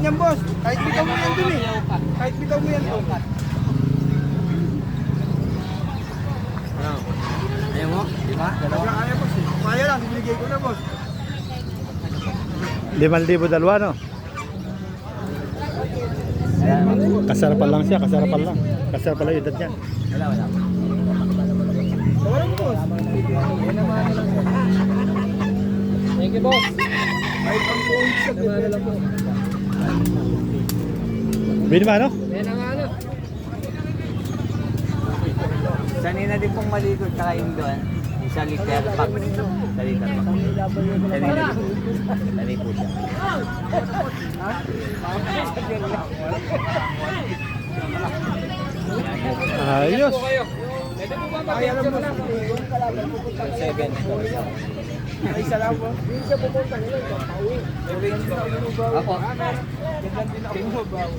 niyan, boss. Kahit bitaw mo yan dun eh. Kahit bitaw mo yan dun. Ano? Ayaw mo? Di ba? Wala kaya, boss. eh. Kaya lang, binigay ko na, boss. Liman libo dalawa, no? Kasarapan lang siya, kasarapan lang. Kasarapan lang yung edad niya. Wala, wala. Wala, boss. Thank you, boss. Ang buong isa, bibili lang po. Bini ba, no? Yan ang ano. Sanay na din pong malikot kakain doon. Isa liter pag sa liter pa. Sanay na din. Sanay po siya. Ayos. Kaya lang, boss. Seven. Ay, isa lang, boss. Hindi siya pupunta nila. Pauwi. Ako. Yan lang din ako bumabaw.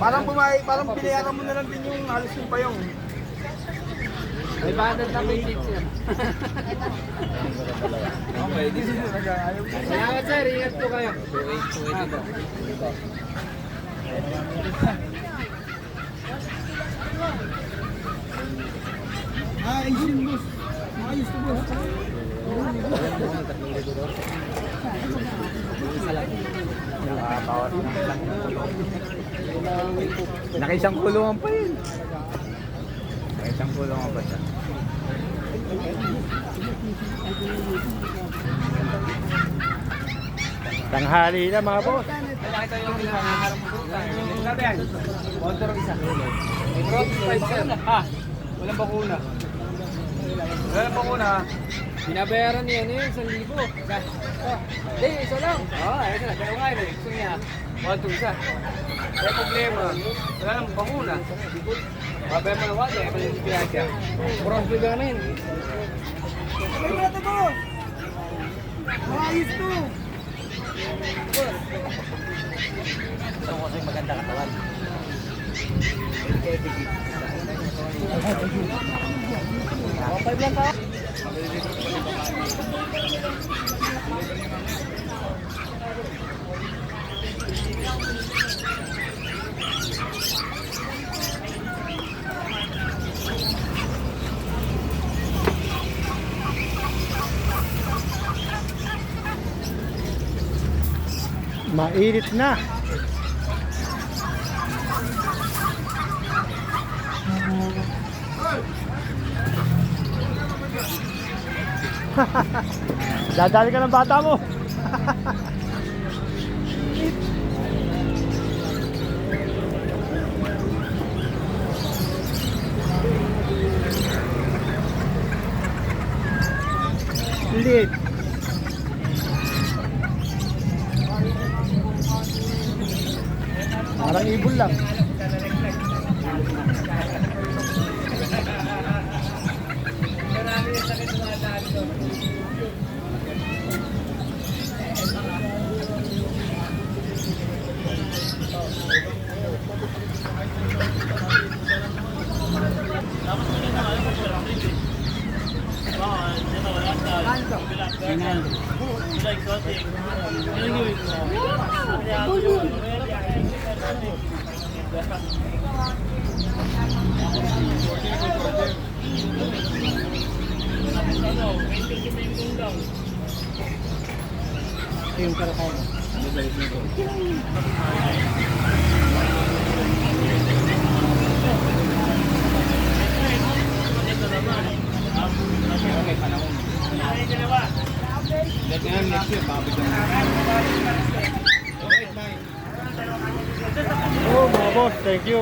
Parang bumay, parang pinayaran mo na lang din yung halos yung payong. May bandad na may teacher. Okay, di sila nag-ayaw. Salamat sir, ingat po kayo. Ah, Asian boss. Ayos to boss. Nakaisang kulungan pa yun. Nakaisang kulungan pa siya. Tanghali na mga boss. Nakita yung nangangarap mo doon. Sabi yan. Motor isa. May drop five sir. Ha? Walang bakuna. Walang bakuna. Binabayaran niya ano yun, 1,000. Hindi, isa lang. Oo, oh, ayun na. Pero nga yun, gusto niya. Two, isa. Kaya problema, wala nang bakuna. Babayaran mo na wala, kaya pala yung biyahe siya. Cross bill namin. Ano ba ito boss? Ayos to. Gusto ko kasi maganda katawan. Okay lang ka? Mainit na. Dadali ka ng bata mo. Liit. Parang ibon lang. Yung karakay. Oh, mga boss, thank you.